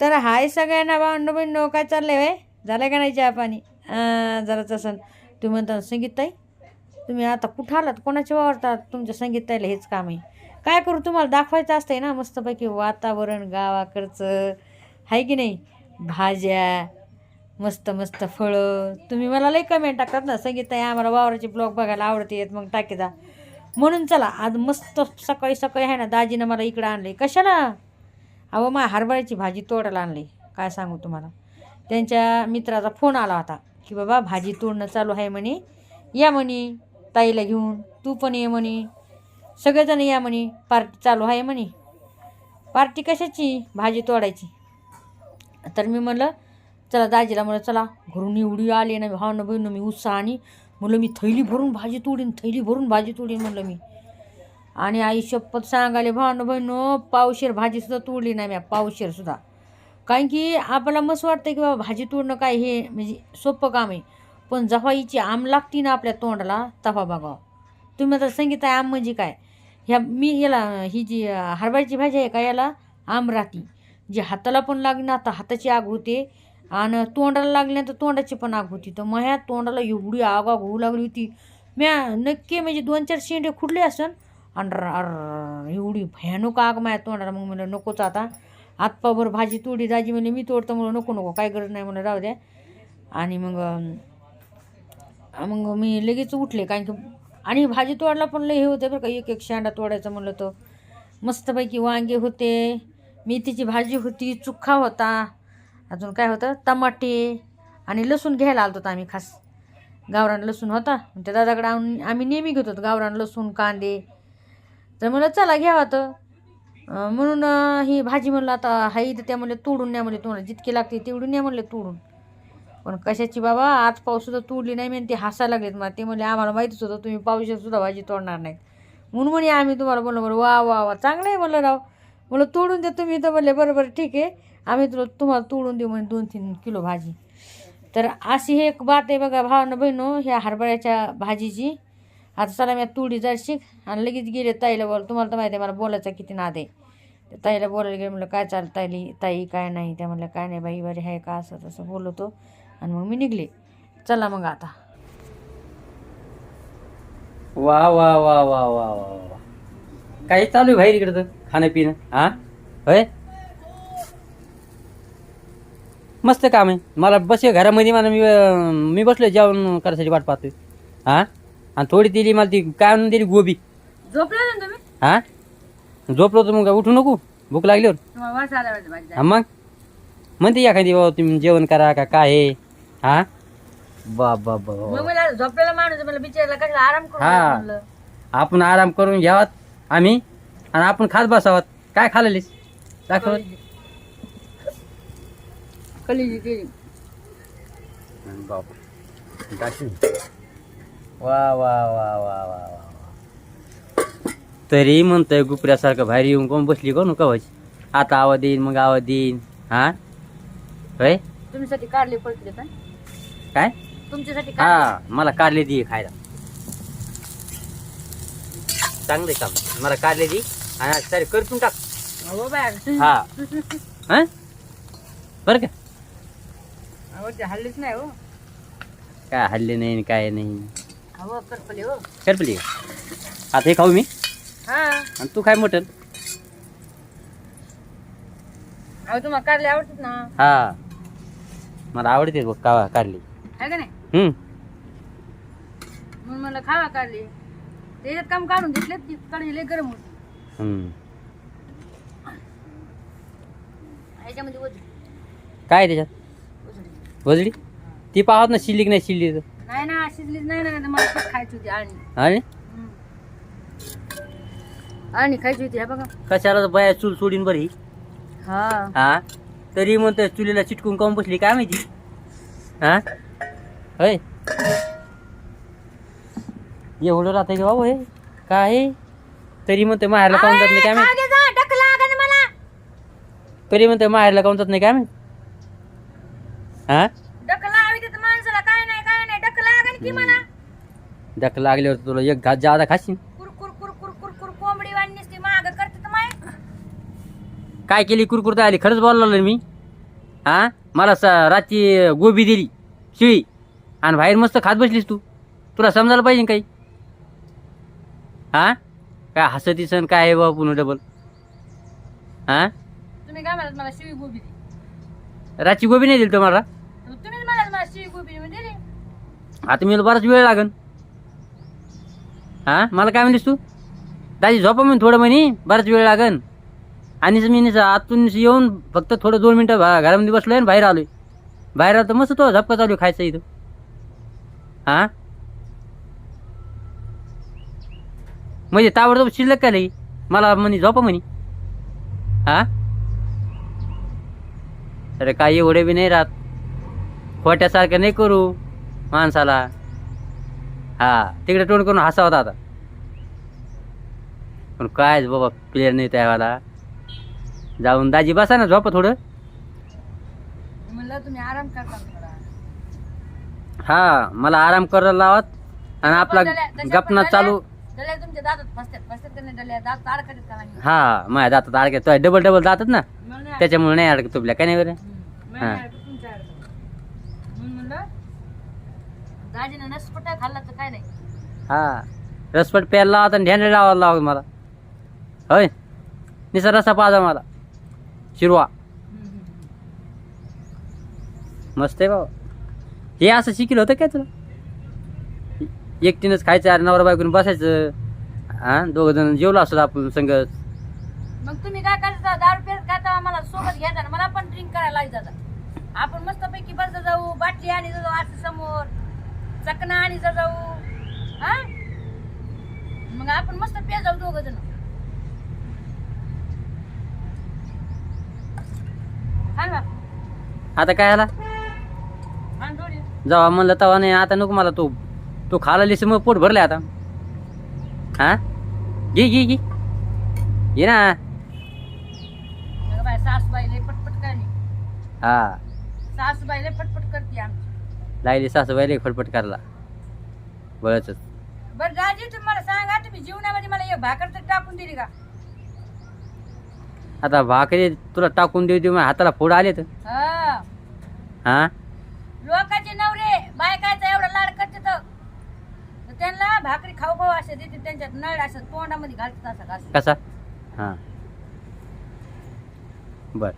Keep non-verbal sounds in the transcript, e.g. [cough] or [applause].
तर हाय सगळ्यांना भावंड बहिण काय चाललंय वय झालं का नाही चहा पाणी? जरा तसं. तुम्ही म्हणता संगीतताई तुम्ही आता कुठं आलात? कोणाच्या वावरतात? तुमच्या संगीतताईला हेच काम आहे. काय करू तुम्हाला दाखवायचं असतंय ना मस्तपैकी वातावरण गावाकडचं. आहे की नाही? भाज्या मस्त मस्त फळं. तुम्ही मला लई कमेंट टाकतात ना संगीतताई आम्हाला वावराचे ब्लॉग बघायला आवडते मग टाकी जा. म्हणून चला आज मस्त सकाळी सकाळी आहे ना दाजीनं मला इकडं आणले कशाला? अहो मा हरभऱ्याची भाजी तोडायला आणली. काय सांगू तुम्हाला? त्यांच्या मित्राचा फोन आला होता की बाबा भाजी तोडणं चालू आहे म्हणे. या म्हणे ताईला घेऊन. तू पण ये म्हणे. सगळेजण या म्हणे. पार्टी चालू आहे म्हणे. पार्टी कशाची? भाजी तोडायची. तर मी म्हणलं चला दाजीला म्हणलं चला घरून एवढी आली ना भावनं ना मी उत्साहाने. म्हणलं मी थैली भरून भाजी तोडीन थैली भरून भाजी तोडीन म्हणलं मी. आणि आई शपथ सांगाले भावनं बहिणो पावशेर भाजीसुद्धा तोडली नाही म्या पावशेरसुद्धा कारण की आपल्याला मस्त वाटतं की बाबा भाजी तोडणं काय हे म्हणजे सोपं काम आहे. पण जेव्हा हिची आम लागती ना आपल्या तोंडाला तफा बघावं तुम्ही आता आहे आम म्हणजे काय? ह्या मी याला ही जी हरभऱ्याची भाजी आहे का याला? आम राहती. जी हाताला पण लागणार तर हाताची आग होते. आणि तोंडाला लागल्यानंतर तोंडाची पण आग होती. तर मग ह्या तोंडाला एवढी आग आग होऊ लागली होती. म्या नक्की म्हणजे दोन चार शेंडे खुडले असन अंडर अर एवढी भयानक आग माझ्या तोंडाला. मग म्हणलं नकोच आता. आतपाभर भाजी तोडी दाजी म्हणे मी तोडतो. म्हणून नको नको काय गरज नाही. म्हणलं राहू द्या. आणि मग मग मी लगेच उठले. कारण की आणि भाजी तोडला पण लय हे होते बरं का. एक एक शेंडा तोडायचं म्हणलं तर. मस्तपैकी वांगे होते. मेथीची भाजी होती चुखा होता. अजून काय होतं? टमाटे आणि लसूण घ्यायला आलो होतो आम्ही खास. गावरान लसूण होता. त्या दादाकडे आम्ही आम्ही नेहमी घेत होतो. गावरान लसूण कांदे. तर म्हणलं चला घ्यावा तर म्हणून ही भाजी म्हणलं आता हाई तर त्या म्हणले तोडून न्या म्हणले तुम्हाला जितकी लागते तेवढी न्या म्हणले तोडून. पण कशाची बाबा आज पाऊससुद्धा तोडली नाही म्हणते ते हसायला लागलेत मला. ते म्हणले आम्हाला माहितीच होतं तुम्ही पावसातसुद्धा भाजी तोडणार नाहीत. म्हणून म्हणे आम्ही तुम्हाला बोललो बरं वा वा वा चांगलं आहे म्हणलं राव. म्हणलं तोडून द्या तुम्ही तर म्हणले बरं बरं ठीक आहे. आम्ही तुला तुम्हाला तोडून देऊ म्हणे दोन तीन किलो भाजी. तर अशी हे एक बात आहे बघा भावानं बहिणो ह्या हरभऱ्याच्या भाजीची. आता चला मी तुडी जरशी आणि लगेच गेले ताईला बोल तुम्हाला तर माहिती आहे मला बोलायचा किती नाद आहे. ताईला बोलायला गेलं म्हणलं काय चालतं ताईली ताई काय नाही? त्या म्हणलं काय नाही बाई बरी आहे का? असं तसं बोलवतो आणि मग मी निघले. चला मग आता. वा वा वा वा वा वा वा. काही चालू आहे बाहेर इकडं तर? खाणं पिणं हा? होय? मस्त काम आहे. मला बसे घरामध्ये मला मी मी बसलो जेवण करायसाठी वाट पाहतोय. हा? आणि थोडी दिली मला ती काय आणून दिली गोबी? झोपला ना तुम्ही? हा? झोपलो तर मग काय उठू नको भूक लागल्यावर तुम्हाला वास आला पाहिजे भाजी हा मग? म्हणते एखादी बाबा तुम्ही जेवण करा का काय आहे? हा? बा बा बा बा. मग मला झोपलेला माणूस मला बिचारायला कशाला आराम करून हा. द्या म्हणलं. आपण आराम करून घ्यावात आम्ही आणि आपण खात बसावात. काय खाल्लेलीस? दाखव. कलिजी केली. वा वा वा वा वा वा तरी म्हणतोय गुपऱ्यासारखं बाहेर येऊन कोण बसली कोण कवाची? आता आवाज देईन मग आवाज देईन. हा? होय? तुमच्यासाठी काढले पडले का? काय? तुमच्यासाठी काढले हा मला कारले दे खायला. चांगलं काम. मला कारले दे आणि आज सारे करतून टाक. हो हा. [laughs] हा? बरं का? हल्लीच नाही हो. काय हल्ले नाही आणि काय नाही. अहो करपले हो. करपली का? आता हे खाऊ मी. हा. आणि तू काय मटन अहो तुम्हाला काढले आवडतात ना. हा. मला आवडते बघ कावा कारली. आहे का नाही? हम्म. म्हणून मला खावा काढले त्याच्यात काम काढून घेतले ती काढली लय गरम होती. हम्म. काय आहे त्याच्यात? वजडी वजडी? ती पाहत ना शिल्ली की नाही शिल्ली तर. नाही ना शिजलीच नाही ना मला खायची होती आणि? आणि आणि खायची होती हा बघा. कशाला तर बाया चूल सोडीन बरी. हा. हा? तरी म्हणतोय चुलीला चिटकून काऊन बसली काय माहिती? हा? होय. एवढं राहतंय का बाबा हे? काय? तरी म्हणतोय माहेरला काऊन जात नाही काय माहिती? मला. तरी म्हणतोय माहेरला काऊन जात नाही काय माहिती? हा डकला हवी तिथं माणसाला काय नाही काय नाही डकला लागन की मला डक लागल्यावर तुला एक घास जादा खाशील कुर कुर कुर कुर कुर कुर कोंबडी वाढणीस ती माग करते तर माय. काय केली कुरकुरता आली खरंच बोललो मी. हा? मला स रातची गोबी दिली शिळी. आणि बाहेर मस्त खात बसलीस तू. तुला समजायला पाहिजे ना काही? हा? काय हसती सण काय आहे बाबा पुन्हा डबल हा? तुम्ही काय म्हणाल मला शिवी गोबी रातची गोबी नाही दिली तुम्हाला? तुम्हीच म्हणाल मला शिवी गोबी आता मी बराच वेळ लागन. हा? मला काय म्हणलीस तू? दाजी झोपा म्हणून थोडं म्हणे बराच वेळ लागन. आणि मी आतून येऊन फक्त थोडं दोन मिनटं भा- घरामध्ये बसलोय आणि बाहेर आलोय. बाहेर आलो तर मस्त तो झपका चालू खायचा खायचं इथं. हा? म्हणजे ताबडतोब शिल्लक काय लई? मला म्हणे झोपा म्हणे. हा? अरे काही एवढे बी नाही राहत. खोट्यासारखं नाही करू. माणसाला. हा तिकडे तोंड करून हसा होता आता पण काय बाबा प्लेअर नाही त्यावाला जाऊन दाजी बसा ना झोपा थोडं. म्हणलं तुम्ही आराम करता थोडा. हा मला आराम करायला लावत आणि आपला गपना चालू. डल्या तुमच्या दातात फसतात फसतात का नाही डल्या दात अडकतात का नाही? हा माझ्या दातात अडकत तो डबल डबल जातात ना. नाही त्याच्यामुळे नाही अडकत तुपल्या. काय नाही बरं? हम्म. हा. तुमच्या. म्हणून म्हणलं दाजीनं नसपट खाल्ला तर काय नाही. हा रसपट प्यायला लावत आणि ढेंडे लावायला लावत मला. होय? निसा रसा पाजा मला. शिरवा. मस्त आहे बाबा हे असं शिकलं होतं काय तुला? एकटीनंच खायचं अरे नवरा बायकून बसायचं. हा दोघं जण जेवलो असतो आपण संगत मग तुम्ही काय करता? दारू पेट खाता आम्हाला सोबत घ्यायचा मला पण ड्रिंक करायला जाता आपण मस्त पैकी बस जाऊ बाटली आणि जाऊ असं समोर. चकना आणि जाऊ. हा? मग आपण मस्त पे जाऊ दोघ जण. आता काय आला? जेव्हा म्हणलं तेव्हा नाही आता नको मला तू. तू खाला लिस मग पोट भरले आता. हा? घे घे घे. घे ना. सासूबाईले पटपट करणे हा. सासूबाईले पटपट करते आमची. लागली सासूबाईला एक फटफट करायला बळच बरं दाजी तुम्ही मला सांगा तुम्ही जीवनामध्ये मला एक भाकर तर टाकून दिली का? आता भाकरी तुला टाकून देऊ देऊ माझ्या हाताला फोड आले तर हा. हा? लोकांचे नवरे बायकाचा एवढा लाड करते तर. तर त्यांना भाकरी खाऊ खाऊ असे देते त्यांच्यात नळ असं तोंडामध्ये घालतात असं घास कसा? हा. बर.